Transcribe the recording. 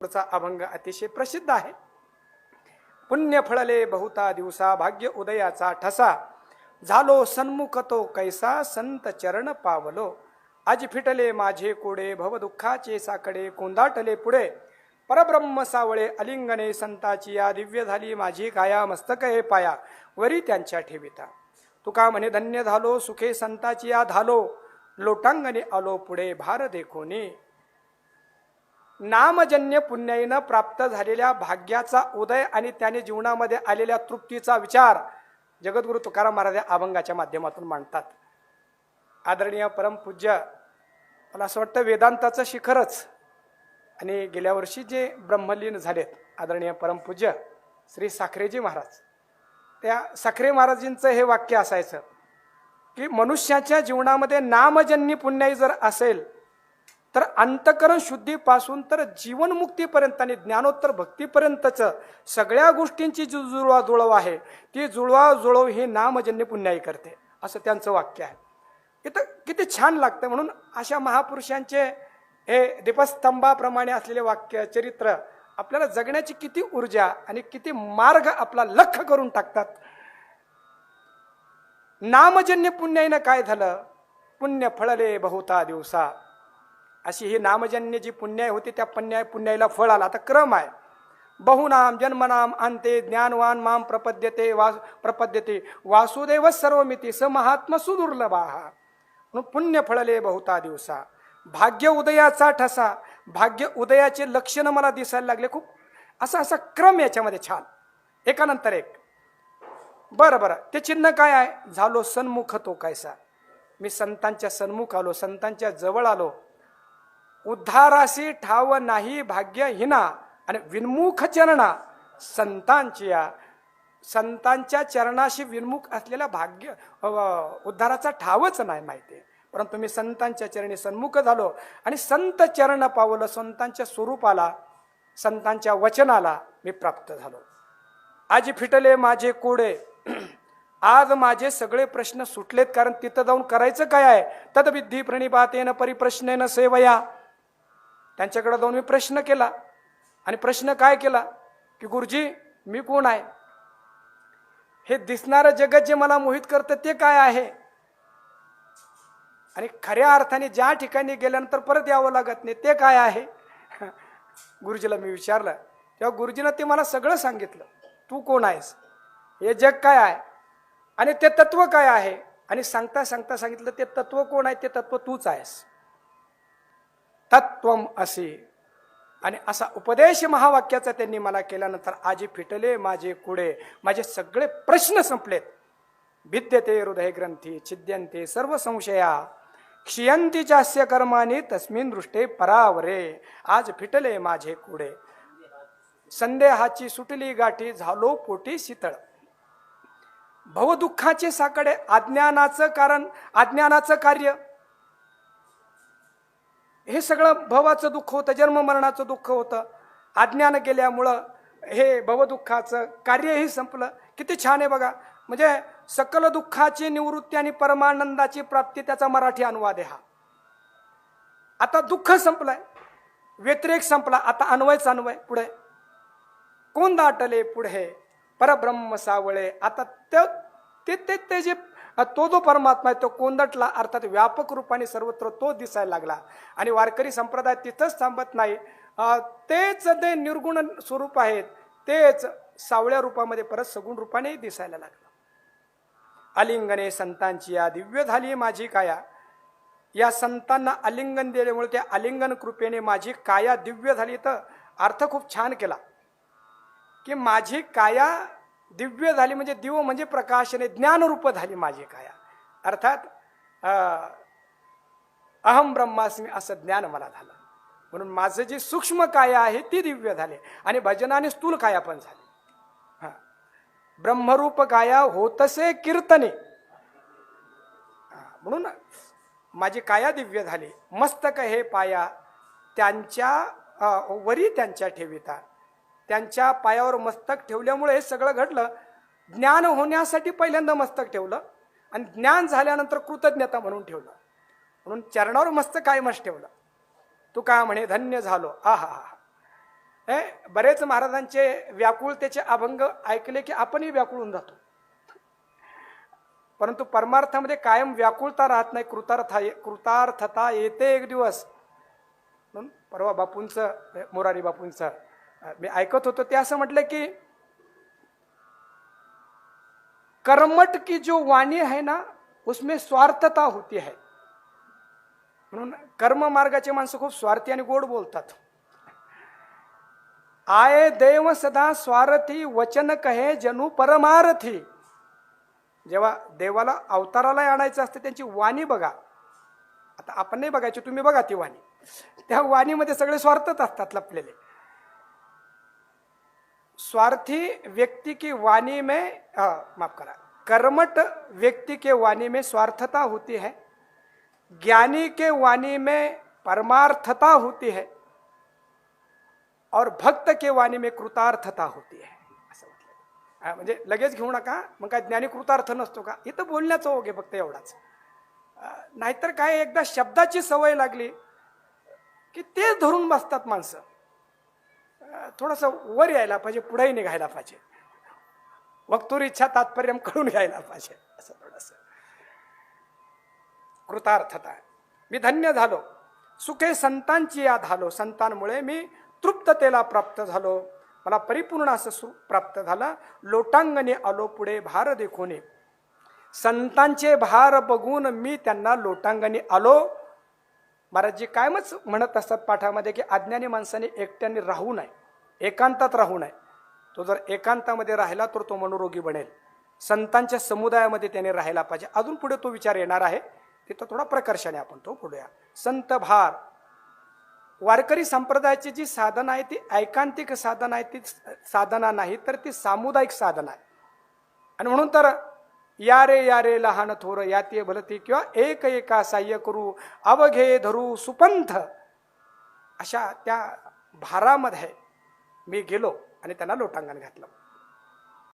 पुढचा अभंग अतिशय प्रसिद्ध आहे. पुण्य फळले बहुता दिवसा भाग्य उदयाचा ठसा. झालो सन्मुख तो कैसा संत चरण पावलो. आज फिटले माझे कोडे भवदुःखाचे साकडे कोंदाटले पुढे. परब्रह्म सावळे अलिंगने संताची या दिव्य झाली माझी काया मस्तक हे पाया. वरी त्यांच्या ठेविता. तुका म्हणे धन्य झालो सुखे संताची या धालो. लोटांगणे आलो पुढे भार देखोनी नामजन्य पुण्याईनं प्राप्त झालेल्या भाग्याचा उदय आणि त्याने जीवनामध्ये आलेल्या तृप्तीचा विचार जगद्गुरु तुकाराम महाराज या अभंगाच्या माध्यमातून मांडतात. आदरणीय परमपूज्य मला असं वाटतं वेदांताचं शिखरच. आणि गेल्या वर्षी जे ब्रह्मलीन झालेत आदरणीय परमपूज्य श्री साखरेजी महाराज त्या साखरे महाराजींचं हे वाक्य असायचं की मनुष्याच्या जीवनामध्ये नामजन्य पुण्याई जर असेल तर अंतकरण शुद्धीपासून तर जीवनमुक्तीपर्यंत आणि ज्ञानोत्तर भक्तीपर्यंतच सगळ्या गोष्टींची जी जुळवा जुळव आहे ती जुळवा जुळव हे नामजन्य पुण्याई करते असं त्यांचं वाक्य आहे. इथं किती छान लागतं म्हणून अशा महापुरुषांचे हे दीपस्तंभाप्रमाणे असलेले वाक्य चरित्र आपल्याला जगण्याची किती ऊर्जा आणि किती मार्ग आपला लख करून टाकतात. नामजन्य पुण्याईनं काय झालं? पुण्य फळले बहुता दिवसा. अशी ही नामजन्य जी पुण्याय होती त्या पुण्याय पुण्याईला फळ आला. आता क्रम आहे. बहुनाम जन्मनाम अंते ज्ञानवान माम प्रपद्यते वास प्रपद्यते वासुदेव सर्वमिती स महात्म सुदुर्लभा. म्हणून पुण्य फळले बहुता दिवसा. भाग्य उदयाचा ठसा भाग्य उदयाचे लक्षणं मला दिसायला लागले खूप. असा असा क्रम याच्यामध्ये छान. एकानंतर एक. बरं बरं. ते चिन्ह काय आहे? झालो सन्मुख तो कायसा मी संतांच्या सन्मुख आलो संतांच्या जवळ आलो. उद्धाराशी ठाव नाही भाग्य हिना आणि विन्मुख चरणा संतांच्या संतांच्या चरणाशी विन्मुख असलेला भाग्य उद्धाराचा ठावच नाही माहिती. परंतु मी संतांच्या चरणी सन्मुख झालो आणि संत चरण पावलं संतांच्या स्वरूपाला संतांच्या वचनाला मी प्राप्त झालो. आज फिटले माझे कोडे. आज माझे सगळे प्रश्न सुटलेत कारण तिथं जाऊन करायचं काय आहे? तदविद्धी प्रणिपातेन परिप्रश्नेन सेवया. त्यांच्याकडे जाऊन मी प्रश्न केला. आणि प्रश्न काय केला? की गुरुजी मी कोण आहे? हे दिसणारं जगत जे मला मोहित करतं ते काय आहे? आणि खऱ्या अर्थाने ज्या ठिकाणी गेल्यानंतर परत यावं लागत नाही ते काय आहे? गुरुजीला मी विचारलं. तेव्हा गुरुजीनं ते मला सगळं सांगितलं. तू कोण आहेस? हे जग काय आहे? आणि ते तत्व काय आहे? आणि सांगता सांगता सांगितलं ते तत्व कोण आहे? ते तत्व तूच आहेस. तत्वम असे. आणि असा उपदेश महावाक्याचा त्यांनी मला केल्यानंतर आजी फिटले माझे कुडे माझे सगळे प्रश्न संपलेत. भिद्यते हृदय ग्रंथी छिद्यंते सर्व संशया. क्षियंती जास्य कर्माने तस्मिन दृष्टे परावरे. आज फिटले माझे कुडे. संदेहाची सुटली गाठी झालो पोटी शीतळ. भवदुःखाचे साकडे अज्ञानाचं कारण अज्ञानाचं कार्य. हे सगळं भवाचं दुःख होतं जन्म मरणाचं दुःख होतं. अज्ञान गेल्यामुळं हे भवदुःखाचं कार्यही संपलं. किती छान आहे बघा. म्हणजे सकल दुःखाची निवृत्ती आणि परमानंदाची प्राप्ती त्याचा मराठी अनुवाद आहे हा. आता दुःख संपलंय व्यतिरेक संपला आता अन्वयच अन्वय पुढे. कोण दाटले पुढे? परब्रह्म सावळे. आता ते ते ते ते जे तो जो परमात्मा आहे तो कोंदटला अर्थात व्यापक रूपाने सर्वत्र तो दिसायला लागला. आणि वारकरी संप्रदाय तिथंच थांबत नाही. तेच ते निर्गुण स्वरूप आहेत तेच सावळ्या रूपामध्ये परत सगुण रूपाने दिसायला लागलं. अलिंगने संतांची या दिव्य झाली माझी काया. या संतांना आलिंगन दिल्यामुळे त्या आलिंगन कृपेने माझी काया दिव्य झाली. तर अर्थ खूप छान केला. की माझी काया दिव्य झाली म्हणजे दिव म्हणजे प्रकाशने ज्ञानरूप झाली माझी काया. अर्थात अहम ब्रह्मास्मी असं ज्ञान मला झालं. म्हणून माझं जी सूक्ष्म काया आहे ती दिव्य झाले आणि भजनाने स्थूल काया पण झाली. हा. ब्रह्मरूप काया होतसे कीर्तने. म्हणून माझी काया दिव्य झाली. मस्तक हे पाया त्यांच्या वरी त्यांच्या ठेविता त्यांच्या पायावर मस्तक ठेवल्यामुळे हे सगळं घडलं. ज्ञान होण्यासाठी पहिल्यांदा मस्तक ठेवलं आणि ज्ञान झाल्यानंतर कृतज्ञता म्हणून ठेवलं. म्हणून चरणावर मस्तक कायमच ठेवलं. तू का म्हणे धन्य झालो. आहा हे बरेच महाराजांचे व्याकुळतेचे अभंग ऐकले की आपणही व्याकुळून जातो. परंतु परमार्थामध्ये कायम व्याकुळता राहत नाही कृतार्थ कृतार्थता येते एक दिवस. म्हणून परवा बापूंचं मोरारी बापूंचं मी ऐकत होतो ते असं म्हटलं की कर्मठ की जो वाणी है ना उसमें स्वार्थता होती है. म्हणून कर्म मार्गाचे माणसं खूप स्वार्थी आणि गोड बोलतात. आये देव सदा स्वार्थी वचन कहे जनु परमारथी. जेव्हा देवाला अवताराला आणायचं असतं त्यांची वाणी बघा. आता आपण नाही बघायची तुम्ही बघा ती वाणी. त्या वाणीमध्ये सगळे स्वार्थच असतात लपलेले. स्वार्थी व्यक्ति की वाणी में माफ करा कर्मठ व्यक्ति के वाणी में स्वार्थता होती है ज्ञानी के वाणी में परमार्थता होती है और भक्त के वाणी में कृतार्थता होती है। असं म्हटलं म्हणजे लगेच घेऊ नका मग काय ज्ञानी कृतार्थ नसतो का? इथं बोलण्याचं ओघे फक्त एवढाच. नाहीतर काय एकदा शब्दाची सवय लागली की तेच धरून बसतात माणसं. थोडंसं वर यायला पाहिजे पुढेही निघायला पाहिजे. वक्तुर इच्छा तात्पर्य कळून घ्यायला पाहिजे असं थोडंसं. कृतार्थता. मी धन्य झालो. सुखे संतांची याद झालो संतांमुळे मी तृप्ततेला प्राप्त झालो. मला परिपूर्ण असं सुख प्राप्त झालं. लोटांगणे आलो पुढे भार देखोने. संतांचे भार बघून मी त्यांना लोटांगणी आलो. महाराजजी कायमच म्हणत असतात पाठामध्ये की अज्ञानी माणसाने एकट्याने राहू नये एकांतात राहू नये. तो जर एकांतामध्ये राहिला तर तो मनोरोगी बनेल. संतांच्या समुदायामध्ये त्याने राहायला पाहिजे. अजून पुढे तो विचार येणार आहे. तिथं थोडा प्रकर्षाने आपण तो पुढूया संत भार. वारकरी संप्रदायाची जी साधना आहे ती ऐकांतिक साधना आहे ती साधना नाही तर ती सामुदायिक साधना आहे. आणि म्हणून तर या रे या रे लहान थोर याते भलती किंवा एक एका साह्य करू अवघे धरू सुपंथ अशा त्या भारामध्ये मी गेलो आणि त्यांना लोटांगण घातलं